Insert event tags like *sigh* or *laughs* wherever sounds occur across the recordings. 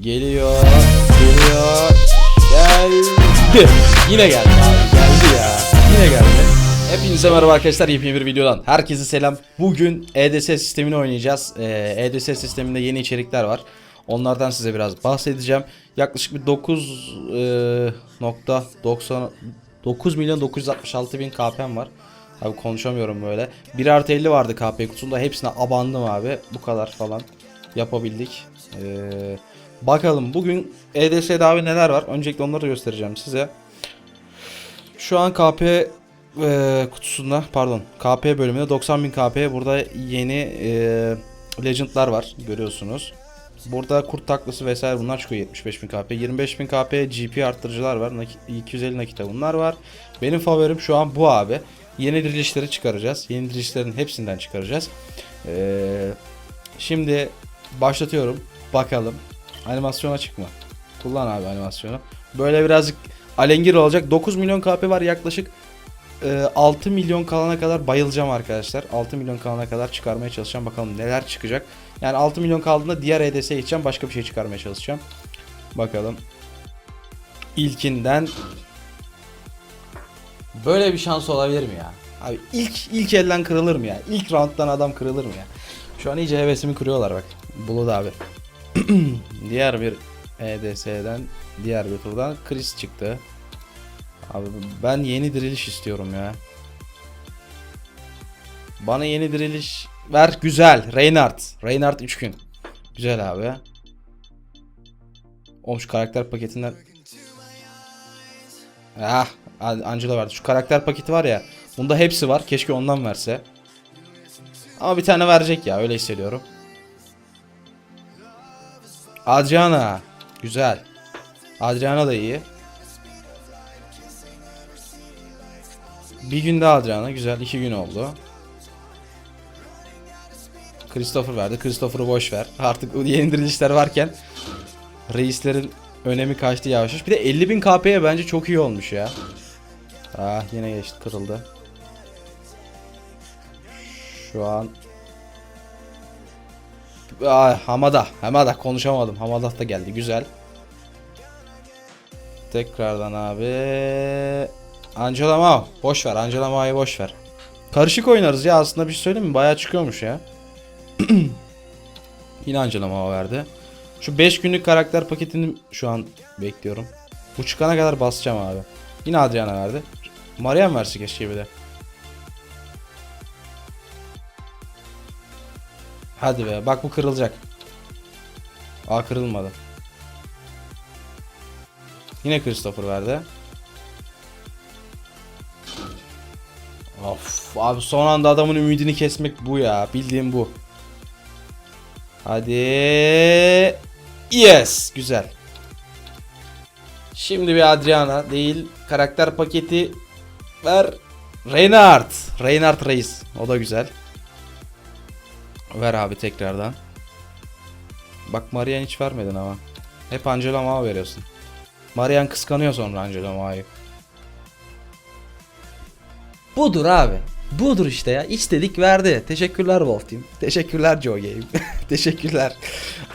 Geliyor. Geliyor. Geldi. *laughs* Yine geldi abi. Geldi ya. Yine geldi. Hepinize merhaba arkadaşlar. Yepyeni bir videodan. Herkese selam. Bugün EDS sistemini oynayacağız. Ee, EDS sisteminde yeni içerikler var. Onlardan size biraz bahsedeceğim. Yaklaşık bir 9 e, nokta 90 9 milyon 966 bin KP'm var. Abi konuşamıyorum böyle. 1 artı 50 vardı KP kutusunda. Hepsine abandım abi. Bu kadar falan yapabildik. Ee, bakalım bugün EDS'de abi neler var? Öncelikle onları göstereceğim size. Şu an KP e, kutusunda pardon KP bölümünde 90.000 KP burada yeni e, Legend'lar var görüyorsunuz. Burada kurt taklası vesaire bunlar çıkıyor 75.000 KP. 25.000 KP GP arttırıcılar var. Nakit, 250 nakite bunlar var. Benim favorim şu an bu abi. Yeni dirilişleri çıkaracağız. Yeni dirilişlerin hepsinden çıkaracağız. Ee, şimdi başlatıyorum. Bakalım. Animasyon açık mı? Kullan abi animasyonu. Böyle birazcık alengir olacak. 9 milyon KP var yaklaşık. e, 6 milyon kalana kadar bayılacağım arkadaşlar. 6 milyon kalana kadar çıkarmaya çalışacağım. Bakalım neler çıkacak. Yani 6 milyon kaldığında diğer EDS'ye geçeceğim. Başka bir şey çıkarmaya çalışacağım. Bakalım. İlkinden Böyle bir şans olabilir mi ya? Abi ilk ilk elden kırılır mı ya? İlk rounddan adam kırılır mı ya? Şu an iyice hevesimi kırıyorlar bak. Bulut abi. *clears throat* diğer bir EDS'den diğer bir turdan Chris çıktı. Abi ben yeni diriliş istiyorum ya. Bana yeni diriliş ver güzel. Reynard. Reynard 3 gün. Güzel abi. Olmuş karakter paketinden Ah, Angela verdi. Şu karakter paketi var ya. Bunda hepsi var. Keşke ondan verse. Ama bir tane verecek ya. Öyle hissediyorum. Adriana. Güzel. Adriana da iyi. Bir günde Adriana. Güzel. iki gün oldu. Christopher verdi. Christopher'ı boş ver. Artık yeni dirilişler varken reislerin önemi kaçtı yavaş yavaş. Bir de 50.000 KP'ye bence çok iyi olmuş ya. Ah yine geçti kırıldı. Şu an Ah, Hamada. Hamada konuşamadım. Hamada da geldi. Güzel. Tekrardan abi. Angela Mao. Boş ver. Angela Mao'yu boş ver. Karışık oynarız ya aslında bir şey söyleyeyim mi? Bayağı çıkıyormuş ya. *clears throat* Yine Angela Mao verdi. Şu 5 günlük karakter paketini şu an bekliyorum. Bu çıkana kadar basacağım abi. Yine Adriana verdi. Mariam verse keşke bir de. Hadi be bak bu kırılacak. Aa kırılmadı. Yine Christopher verdi. Of abi son anda adamın ümidini kesmek bu ya. Bildiğim bu. Hadi. Yes. Güzel. Şimdi bir Adriana değil. Karakter paketi ver. Reynard. Reynard Reis. O da güzel. Ver abi tekrardan. Bak Marian hiç vermedin ama. Hep Angela Mao veriyorsun. Marian kıskanıyor sonra Angela Mao'yu. Budur abi. Budur işte ya. İstedik verdi. Teşekkürler Wolf Team. Teşekkürler Joe Game. *laughs* Teşekkürler.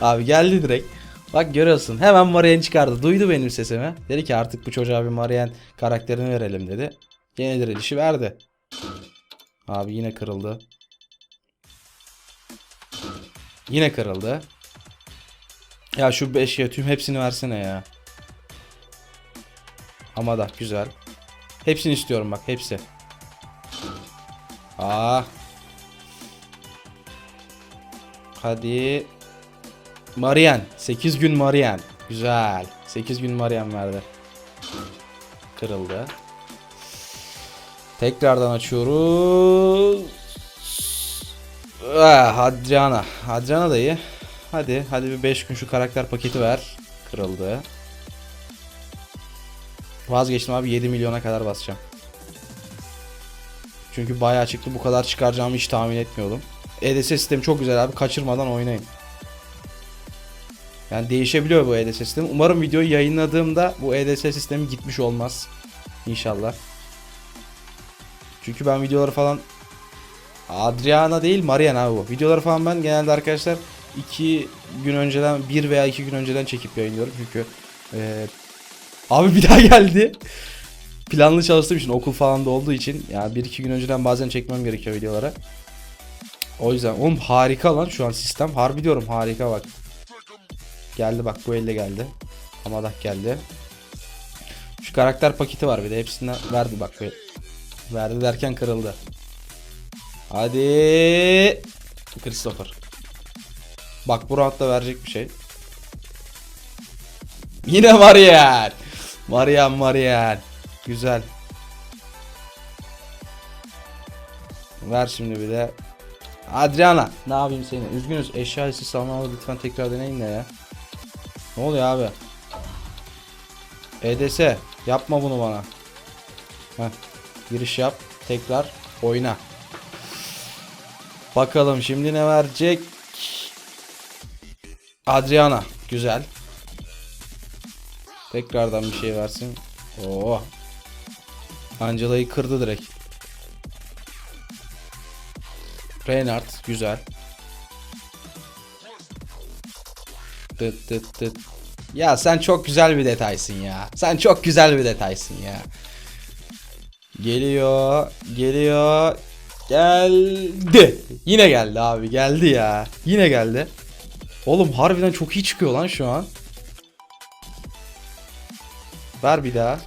Abi geldi direkt. Bak görüyorsun. Hemen Marian çıkardı. Duydu benim sesimi. Dedi ki artık bu çocuğa bir Marian karakterini verelim dedi. Yine dirilişi verdi. Abi yine kırıldı. Yine kırıldı. Ya şu 5 ya tüm hepsini versene ya. Ama da güzel. Hepsini istiyorum bak hepsi. Aa. Hadi. Marian. 8 gün Marian. Güzel. 8 gün Marian verdi. Kırıldı. Tekrardan açıyoruz. Ah, Adriana. Adriana da iyi. Hadi, hadi bir 5 gün şu karakter paketi ver. Kırıldı. Vazgeçtim abi 7 milyona kadar basacağım. Çünkü bayağı çıktı. Bu kadar çıkaracağımı hiç tahmin etmiyordum. EDS sistemi çok güzel abi. Kaçırmadan oynayın. Yani değişebiliyor bu EDS sistemi. Umarım videoyu yayınladığımda bu EDS sistemi gitmiş olmaz. İnşallah. Çünkü ben videoları falan Adriana değil Marian abi bu. Videoları falan ben genelde arkadaşlar iki gün önceden bir veya iki gün önceden çekip yayınlıyorum çünkü e, abi bir daha geldi. Planlı çalıştığım için okul falan da olduğu için yani bir iki gün önceden bazen çekmem gerekiyor videolara. O yüzden oğlum harika lan şu an sistem. Harbi diyorum harika bak. Geldi bak bu elde geldi. Amadak geldi. Şu karakter paketi var bir de hepsinden verdi bak. Verdi derken kırıldı. Hadi. Christopher. Bak bu roundda verecek bir şey. Yine Marian. Marian Marian. Güzel. Ver şimdi bir de. Adriana. Ne yapayım seni? Üzgünüz. Eşya hissi salmalı lütfen tekrar deneyin de ya. Ne oluyor abi? EDS. Yapma bunu bana. Heh. Giriş yap. Tekrar oyna. Bakalım şimdi ne verecek? Adriana. Güzel. Tekrardan bir şey versin. Oo. Angela'yı kırdı direkt. Reinhardt güzel. Tıt tıt tıt. Ya sen çok güzel bir detaysın ya. Sen çok güzel bir detaysın ya. Geliyor, geliyor. Geldi. Yine geldi abi, geldi ya. Yine geldi. Oğlum harbiden çok iyi çıkıyor lan şu an. Ver bir daha.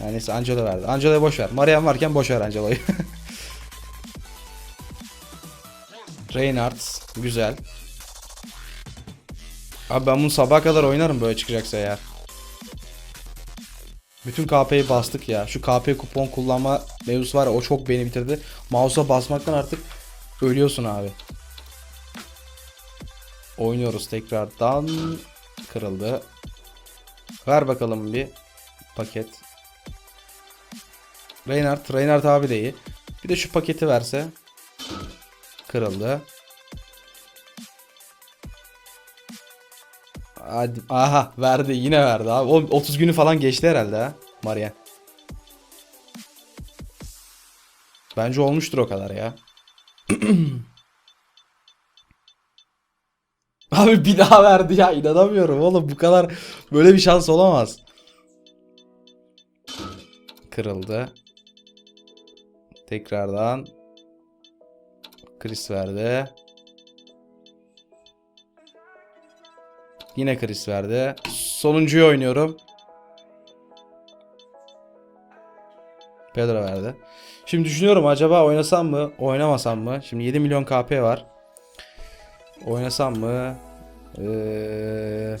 Yani neyse Angela verdi. Angela'ya boş ver. Marian varken boş ver Angela'yı. *laughs* Reinhardt güzel. Abi ben bunu sabaha kadar oynarım böyle çıkacaksa eğer. Bütün KP'yi bastık ya. Şu KP kupon kullanma mevzusu var ya o çok beni bitirdi. Mouse'a basmaktan artık ölüyorsun abi. Oynuyoruz tekrardan. Kırıldı. Ver bakalım bir paket. Reinhardt, Reinhardt abi de iyi. Bir de şu paketi verse. Kırıldı. Hadi, aha verdi yine verdi abi. Oğlum 30 günü falan geçti herhalde ha Maria. Bence olmuştur o kadar ya. *clears throat* Abi bir daha verdi ya inanamıyorum oğlum bu kadar böyle bir şans olamaz. Kırıldı. Tekrardan. Chris verdi. Yine Chris verdi. Sonuncuyu oynuyorum. Pedro verdi. Şimdi düşünüyorum acaba oynasam mı, oynamasam mı? Şimdi 7 milyon KP var. Oynasam mı? Ee...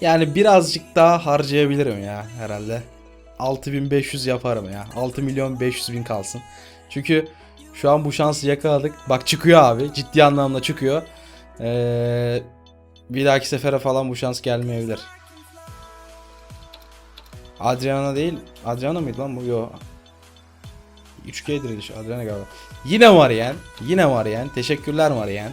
Yani birazcık daha harcayabilirim ya herhalde. 6500 yaparım ya. 6 milyon 500 bin kalsın. Çünkü şu an bu şansı yakaladık. Bak çıkıyor abi. Ciddi anlamda çıkıyor. Ee, bir dahaki sefere falan bu şans gelmeyebilir. Adriana değil. Adriana mıydı lan bu? Yo. 3G diriliş. Adriana galiba. Yine Marian. Yine Marian. Teşekkürler Marian.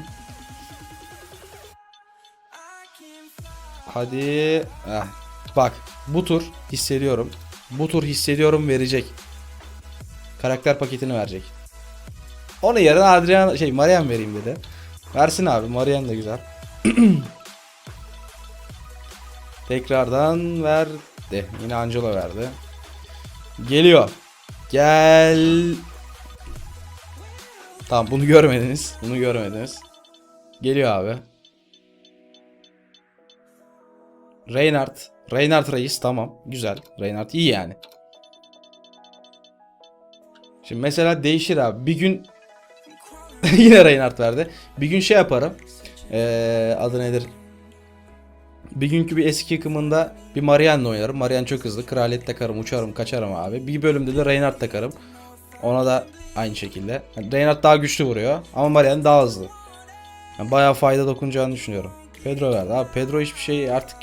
Hadi. Ah. Bak bu tur hissediyorum. Bu tur hissediyorum verecek. Karakter paketini verecek. Onu yarın Adrian şey Marian vereyim dedi. Versin abi. Marian da güzel. *clears throat* Tekrardan verdi. Yine Angela verdi. Geliyor. Gel. Tamam bunu görmediniz. Bunu görmediniz. Geliyor abi. Reinhardt. Reinhardt Reis tamam. Güzel. Reinhardt iyi yani. Şimdi mesela değişir abi. Bir gün *laughs* yine Reinhardt verdi. Bir gün şey yaparım. Ee, adı nedir? Bir günkü bir eski yıkımında bir Marianne oynarım. Marianne çok hızlı. Kraliyet takarım, uçarım, kaçarım abi. Bir bölümde de Reinhardt takarım. Ona da aynı şekilde. Yani Reinhardt daha güçlü vuruyor ama Marianne daha hızlı. Yani bayağı fayda dokunacağını düşünüyorum. Pedro verdi. Abi Pedro hiçbir şey artık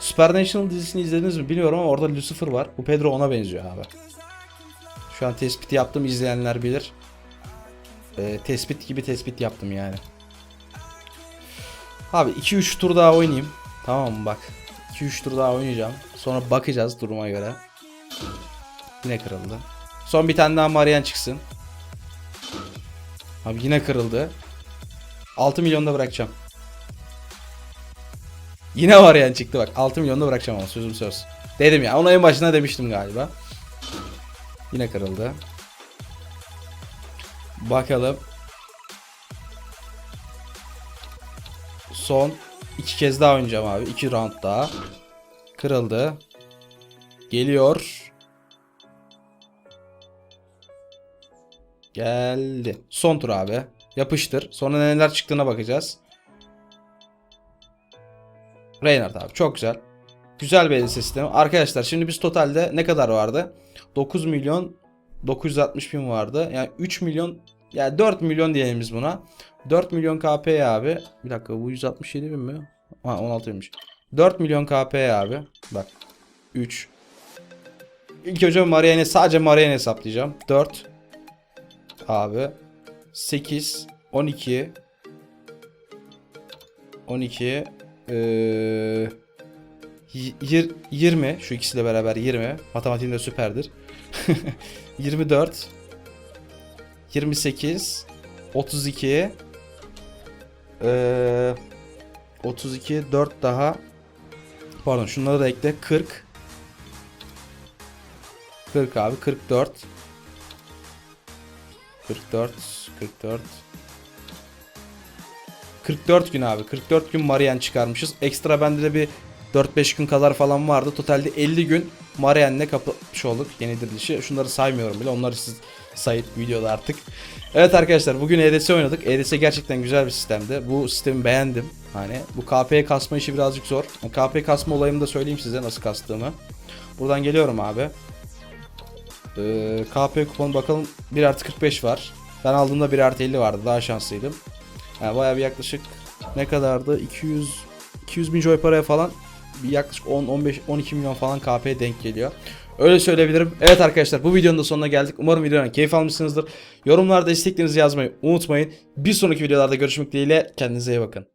Supernatural dizisini izlediniz mi bilmiyorum ama orada Lucifer var. Bu Pedro ona benziyor abi. Şu an tespiti yaptım izleyenler bilir. Ee, tespit gibi tespit yaptım yani. Abi 2-3 tur daha oynayayım. Tamam mı bak. 2-3 tur daha oynayacağım. Sonra bakacağız duruma göre. Yine kırıldı. Son bir tane daha Marian çıksın. Abi yine kırıldı. 6 milyonda bırakacağım. Yine Marian çıktı bak. 6 milyonda bırakacağım ama sözüm söz. Dedim ya. Onu en başına demiştim galiba. Yine kırıldı. Bakalım. Son iki kez daha oynayacağım abi. İki round daha. Kırıldı. Geliyor. Geldi. Son tur abi. Yapıştır. Sonra neler çıktığına bakacağız. Reynard abi çok güzel. Güzel bir sistemi. Arkadaşlar şimdi biz totalde ne kadar vardı? 9 milyon 960 bin vardı. Yani 3 milyon yani 4 milyon diyelim biz buna. 4 milyon KP abi. Bir dakika bu 167 bin mi? Ha 16 binmiş. 4 milyon KP abi. Bak. 3. İlk önce Marianne sadece Marianne hesaplayacağım. 4 abi. 8 12 12 yir- 20 şu ikisiyle beraber 20 matematiğim de süperdir. 24 28 32 eee 32 4 daha. Pardon şunları da ekle. 40 40 abi 44 44 44 44 gün abi. 44 gün Marian çıkarmışız. Ekstra bende de bir 4-5 gün kadar falan vardı. Totalde 50 gün Marian'le kapatmış olduk yeni dirilişi. Şunları saymıyorum bile. Onları siz sayıp videoda artık. Evet arkadaşlar bugün EDS oynadık. EDS gerçekten güzel bir sistemdi. Bu sistemi beğendim. Hani bu KP kasma işi birazcık zor. KP kasma olayımı da söyleyeyim size nasıl kastığımı. Buradan geliyorum abi. Ee, KP kupon bakalım 1 artı 45 var. Ben aldığımda 1 artı 50 vardı. Daha şanslıydım. Yani bayağı bir yaklaşık ne kadardı? 200 200 bin joy paraya falan bir yaklaşık 10 15 12 milyon falan KP denk geliyor. Öyle söyleyebilirim. Evet arkadaşlar bu videonun da sonuna geldik. Umarım videodan keyif almışsınızdır. Yorumlarda isteklerinizi yazmayı unutmayın. Bir sonraki videolarda görüşmek dileğiyle kendinize iyi bakın.